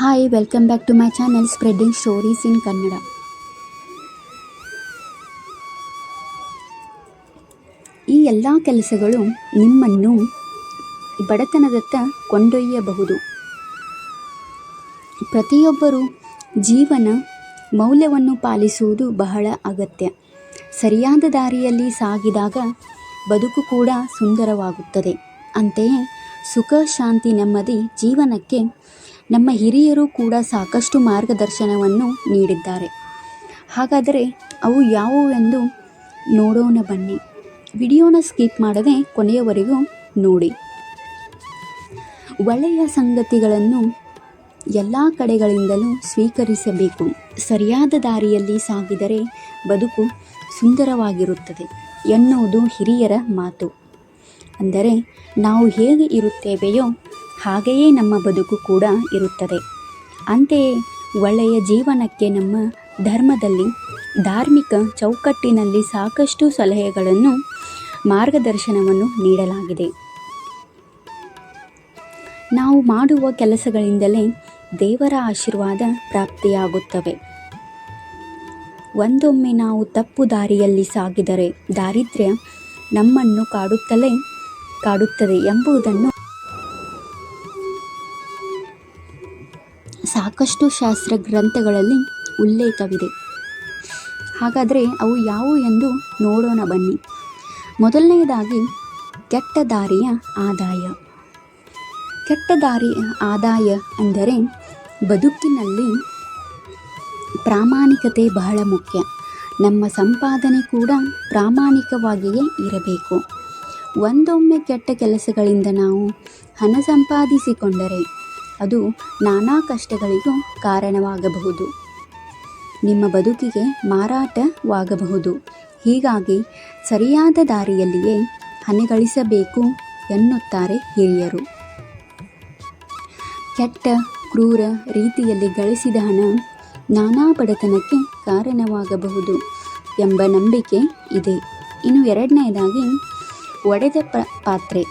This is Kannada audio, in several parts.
Hi welcome back to my channel spreading stories in Kannada ಈ ಎಲ್ಲ ಕೆಲಸಗಳು ನಿಮ್ಮನ್ನು ಬಡತನದತ್ತ ಕೊಂಡೊಯ್ಯಬಹುದು. ಪ್ರತಿಯೊಬ್ಬರೂ ಜೀವನ ಮೌಲ್ಯವನ್ನು ಪಾಲಿಸುವುದು ಬಹಳ ಅಗತ್ಯ. ಸರಿಯಾದ ದಾರಿಯಲ್ಲಿ ಸಾಗಿದಾಗ ಬದುಕು ಕೂಡ ಸುಂದರವಾಗುತ್ತದೆ. ಅಂತೆಯೇ ಸುಖ, ಶಾಂತಿ ನೆಮ್ಮದಿ ಜೀವನಕ್ಕೆ ನಮ್ಮ ಹಿರಿಯರು ಕೂಡ ಸಾಕಷ್ಟು ಮಾರ್ಗದರ್ಶನವನ್ನು ನೀಡಿದ್ದಾರೆ. ಹಾಗಾದರೆ ಅವು ಯಾವುವೆಂದು ನೋಡೋಣ ಬನ್ನಿ. ವಿಡಿಯೋನ ಸ್ಕಿಪ್ ಮಾಡದೆ ಕೊನೆಯವರೆಗೂ ನೋಡಿ. ಒಳ್ಳೆಯ ಸಂಗತಿಗಳನ್ನು ಎಲ್ಲ ಕಡೆಗಳಿಂದಲೂ ಸ್ವೀಕರಿಸಬೇಕು. ಸರಿಯಾದ ದಾರಿಯಲ್ಲಿ ಸಾಗಿದರೆ ಬದುಕು ಸುಂದರವಾಗಿರುತ್ತದೆ ಎನ್ನುವುದು ಹಿರಿಯರ ಮಾತು. ಅಂದರೆ ನಾವು ಹೇಗೆ ಇರುತ್ತೇವೆಯೋ ಹಾಗೆಯೇ ನಮ್ಮ ಬದುಕು ಕೂಡ ಇರುತ್ತದೆ. ಅಂತೆಯೇ ಒಳ್ಳೆಯ ಜೀವನಕ್ಕೆ ನಮ್ಮ ಧರ್ಮದಲ್ಲಿ, ಧಾರ್ಮಿಕ ಚೌಕಟ್ಟಿನಲ್ಲಿ ಸಾಕಷ್ಟು ಸಲಹೆಗಳನ್ನು, ಮಾರ್ಗದರ್ಶನವನ್ನು ನೀಡಲಾಗಿದೆ. ನಾವು ಮಾಡುವ ಕೆಲಸಗಳಿಂದಲೇ ದೇವರ ಆಶೀರ್ವಾದ ಪ್ರಾಪ್ತಿಯಾಗುತ್ತವೆ. ಒಂದೊಮ್ಮೆ ನಾವು ತಪ್ಪು ದಾರಿಯಲ್ಲಿ ಸಾಗಿದರೆ ದಾರಿದ್ರ್ಯ ನಮ್ಮನ್ನು ಕಾಡುತ್ತಲೇ ಕಾಡುತ್ತದೆ ಎಂಬುದನ್ನು ಸಾಕಷ್ಟು ಶಾಸ್ತ್ರ ಗ್ರಂಥಗಳಲ್ಲಿ ಉಲ್ಲೇಖವಿದೆ. ಹಾಗಾದರೆ ಅವು ಯಾವುವು ಎಂದು ನೋಡೋಣ ಬನ್ನಿ. ಮೊದಲನೆಯದಾಗಿ ಕೆಟ್ಟ ದಾರಿಯ ಆದಾಯ. ಕೆಟ್ಟ ದಾರಿಯ ಆದಾಯ ಅಂದರೆ ಬದುಕಿನಲ್ಲಿ ಪ್ರಾಮಾಣಿಕತೆ ಬಹಳ ಮುಖ್ಯ. ನಮ್ಮ ಸಂಪಾದನೆ ಕೂಡ ಪ್ರಾಮಾಣಿಕವಾಗಿಯೇ ಇರಬೇಕು. ಒಂದೊಮ್ಮೆ ಕೆಟ್ಟ ಕೆಲಸಗಳಿಂದ ನಾವು ಹಣ ಸಂಪಾದಿಸಿಕೊಂಡರೆ ಅದು ನಾನಾ ಕಷ್ಟಗಳಿಗೂ ಕಾರಣವಾಗಬಹುದು. ನಿಮ್ಮ ಬದುಕಿಗೆ ಮಾರಾಟವಾಗಬಹುದು. ಹೀಗಾಗಿ ಸರಿಯಾದ ದಾರಿಯಲ್ಲಿಯೇ ಹಣ ಗಳಿಸಬೇಕು ಎನ್ನುತ್ತಾರೆ ಹಿರಿಯರು. ಕೆಟ್ಟ, ಕ್ರೂರ ರೀತಿಯಲ್ಲಿ ಗಳಿಸಿದ ಹಣ ನಾನಾ ಬಡತನಕ್ಕೆ ಕಾರಣವಾಗಬಹುದು ಎಂಬ ನಂಬಿಕೆ ಇದೆ. ಇನ್ನು ಎರಡನೆಯದಾಗಿ ಒಡೆದ ಪಾತ್ರೆ.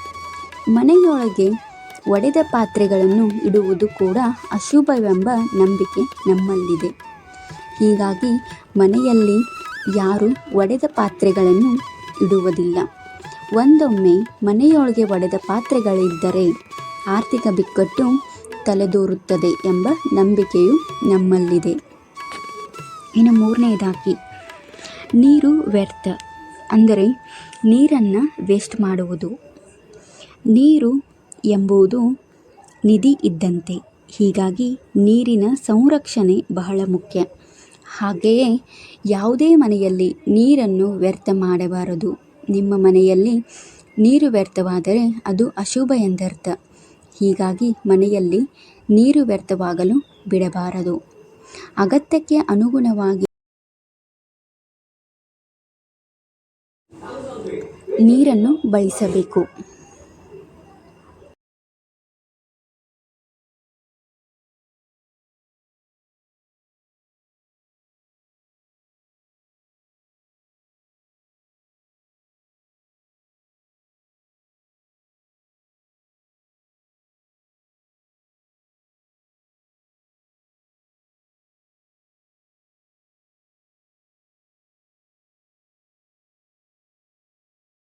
ಮನೆಯೊಳಗೆ ಒಡೆದ ಪಾತ್ರೆಗಳನ್ನು ಇಡುವುದು ಕೂಡ ಅಶುಭವೆಂಬ ನಂಬಿಕೆ ನಮ್ಮಲ್ಲಿದೆ. ಹೀಗಾಗಿ ಮನೆಯಲ್ಲಿ ಯಾರು ಒಡೆದ ಪಾತ್ರೆಗಳನ್ನು ಇಡುವುದಿಲ್ಲ. ಒಂದೊಮ್ಮೆ ಮನೆಯೊಳಗೆ ಒಡೆದ ಪಾತ್ರೆಗಳಿದ್ದರೆ ಆರ್ಥಿಕ ಬಿಕ್ಕಟ್ಟು ತಲೆದೋರುತ್ತದೆ ಎಂಬ ನಂಬಿಕೆಯು ನಮ್ಮಲ್ಲಿದೆ. ಇನ್ನು ಮೂರನೇದಾಗಿ, ನೀರು ವ್ಯರ್ಥ, ಅಂದರೆ ನೀರನ್ನು ವೇಸ್ಟ್ ಮಾಡುವುದು. ನೀರು ಎಂಬುದು ನಿಧಿ ಇದ್ದಂತೆ. ಹೀಗಾಗಿ ನೀರಿನ ಸಂರಕ್ಷಣೆ ಬಹಳ ಮುಖ್ಯ. ಹಾಗೆಯೇ ಯಾವುದೇ ಮನೆಯಲ್ಲಿ ನೀರನ್ನು ವ್ಯರ್ಥ ಮಾಡಬಾರದು. ನಿಮ್ಮ ಮನೆಯಲ್ಲಿ ನೀರು ವ್ಯರ್ಥವಾದರೆ ಅದು ಅಶುಭ ಎಂದರ್ಥ. ಹೀಗಾಗಿ ಮನೆಯಲ್ಲಿ ನೀರು ವ್ಯರ್ಥವಾಗಲು ಬಿಡಬಾರದು. ಅಗತ್ಯಕ್ಕೆ ಅನುಗುಣವಾಗಿ ನೀರನ್ನು ಬಳಸಬೇಕು.